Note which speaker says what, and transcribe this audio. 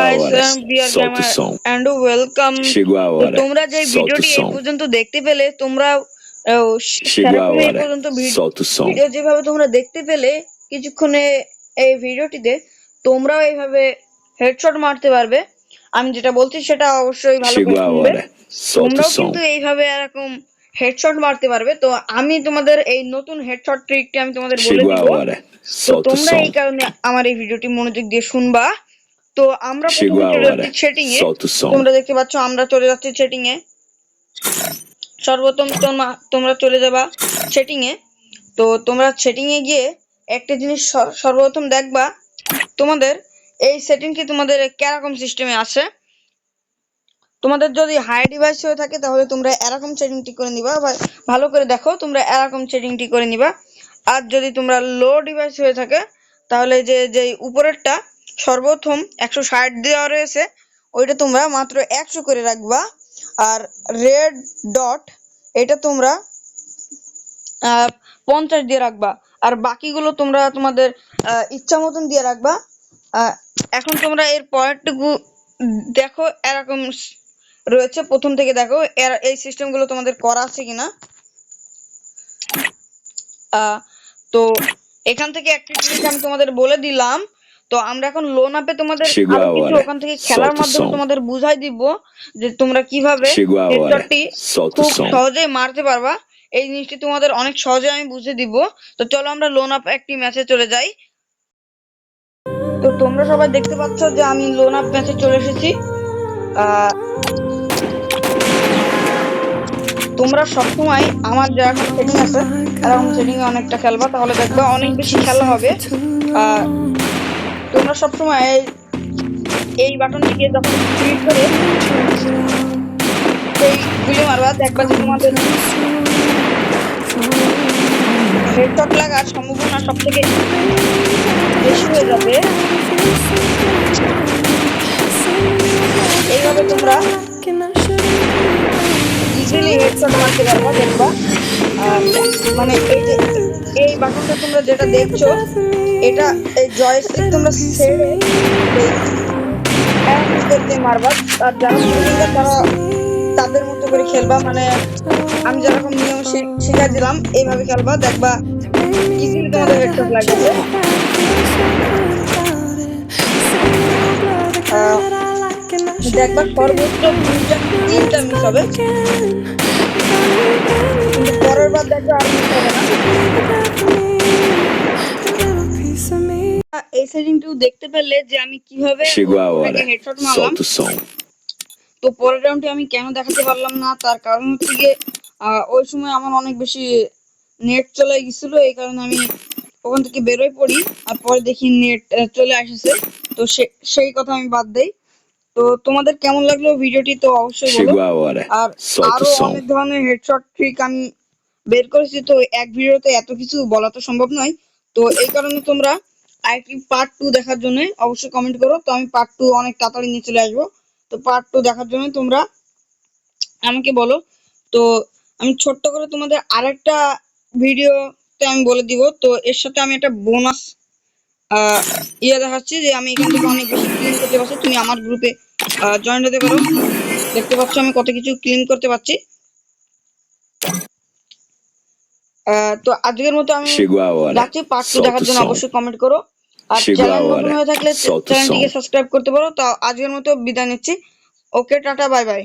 Speaker 1: guys, Gamer and welcome. তো তোমরা যে ভিডিওটি এই পর্যন্ত দেখতে পেলে তোমরা এই পর্যন্ত. ভিডিও যেভাবে তোমরা দেখতে পেলে কিছুক্ষণে এই ভিডিওটিতে তোমরাও এইভাবে হেডশট মারতে পারবে। আমি যেটা বলছি সেটা অবশ্যই ভালো করে শুনবে। তোমরাও কিন্তু এইভাবে এরকম হেডশট মারতে পারবে। তো আমি তোমাদের এই নতুন হেডশট ট্রিকটি আমি তোমাদের বলে দিব। তো তোমরা এই কারণে আমার এই ভিডিওটি মনোযোগ দিয়ে শুনবা। তো আমরা সেটিং এ. তোমরা দেখতে পাচ্ছ আমরা চলে যাচ্ছি সেটিং এ। সর্বপ্রথম তোমা- তোমরা চলে যাবা সেটিং এ। তো তোমরা সেটিং এ গিয়ে একটা জিনিস সর্বপ্রথম দেখবা তোমাদের এই সেটিং কি তোমাদের কীরকম সিস্টেমে আছে। তোমাদের যদি হাই ডিভাইস হয়ে থাকে তাহলে তোমরা এরকম সেটিংটি করে নিবা বা ভালো করে দেখো তোমরা এরকম সেটিংটি করে নিবা। আর যদি তোমরা লো ডিভাইস হয়ে থাকে তাহলে যে যে উপরেরটা সর্বপ্রথম একশো ষাট দেওয়া রয়েছে। ওইটা তোমরা মাত্র একশো করে রাখবা। আর রেড ডট এটা তোমরা পঞ্চাশ দিয়ে রাখবা। আর বাকিগুলো তোমরা তোমাদের ইচ্ছা মতন দিয়ে রাখবা। এখন তোমরা এর পয়েন্টটুকু দেখো, এরকম রয়েছে। প্রথম থেকে দেখো, এর, এই সিস্টেমগুলো তোমাদের করা আছে কিনা। তো এখান থেকে একটা জিনিস আমি তোমাদের বলে দিলাম। তো আমরা এখন লোন আপে তোমাদের
Speaker 2: আরও
Speaker 1: কিছু ওখান থেকে খেলার মাধ্যমে তোমাদের বুঝাই দিব যে তোমরা কীভাবে. হেডশটটি খুব. সহজেই মারতে পারবা। এই জিনিসটি তোমাদের অনেক সহজে আমি বুঝে দিব। তো চলো আমরা লোন আপ একটি ম্যাচে চলে যাই। তো তোমরা সবাই দেখতে পাচ্ছ যে আমি লোন আপ ম্যাচে চলে এসেছি। তোমরা সবসময় আমার যা এখন সেটিং আছে এরকম সেটিং অনেকটা খেলবা তাহলে দেখবা অনেক বেশি খেলা হবে। তোমরা সবসময় এই- এই বাটনটিকে যখন ক্লিক করে এই গুলি মারবা, দেখবা যে তোমাদের হেডশট লাগার সম্ভাবনা সব থেকে বেশি হয়ে যাবে। এইভাবে তোমরা ইজিলি হেডশট মারতে পারবা, দেখবা। মানে এই এই বাটনটা তোমরা যেটা দেখছ, এটা এই জয়স্টিক তোমরা ছেড়ে মারবা। আর যারা তারা তাদের মতো করে খেলবা। মানে আমি যেরকম নিয়ম শি- দিলাম, এইভাবে খেলবা। দেখবা ইজিলি তোমাদের হেডশট লাগবে দেখবা সর্বোচ্চ তিনটা মিস হবে। কিন্তু পরের বার আর না এই সেটিংটিও দেখতে পেলে যে আমি কীভাবে. হেডশট মারলাম. তো পরের রাউন্ডে আমি কেন দেখাতে পারলাম না তার কারণ হচ্ছে গিয়ে আহ, ওই সময় আমার অনেক বেশি নেট চলে গেছিল এই কারণে আমি ওখান থেকে বেরোয় পড়ি আর পরে দেখি নেট চলে আসছে তো সে- সেই কথা আমি বাদ দেই তো তোমাদের কেমন লাগল ভিডিওটি তো অবশ্যই বলো। আর
Speaker 2: আরও
Speaker 1: অনেক ধরনের হেডশট ট্রিক আমি বের করেছি তো এক ভিডিওতে এত কিছু বলা তো সম্ভব নয়। তো এই কারণে তোমরা আরেকটি পার্ট টু দেখার জন্য অবশ্যই কমেন্ট করো। তো আমি পার্ট টু অনেক তাড়াতাড়ি নিয়ে চলে আসব। তো পার্ট টু দেখার জন্য তোমরা আমাকে বলো। তো আমি ছোট্ট করে তোমাদের আরেকটা ভিডিওতে আমি বলে দিব। তো এর সাথে আমি একটা বোনাস ইয়ে দেখাচ্ছি যে আমি এখান থেকে অনেক বেশি ক্লিন করতে পারছি। তুমি আমার গ্রুপে জয়েন হতে পারো। দেখতে পাচ্ছ আমি কত কিছু ক্লিন করতে পারছি। আহ, তো আজকের মতো আমি
Speaker 2: a
Speaker 1: পার্ট টু দেখার জন্য অবশ্যই কমেন্ট করো। আর চ্যানেল নতুন হয়ে থাকলে চ্যানেলটিকে সাবস্ক্রাইব করতে পারো। তো আজকের মতো বিদায় নিচ্ছি। ওকে টাটা বাই বাই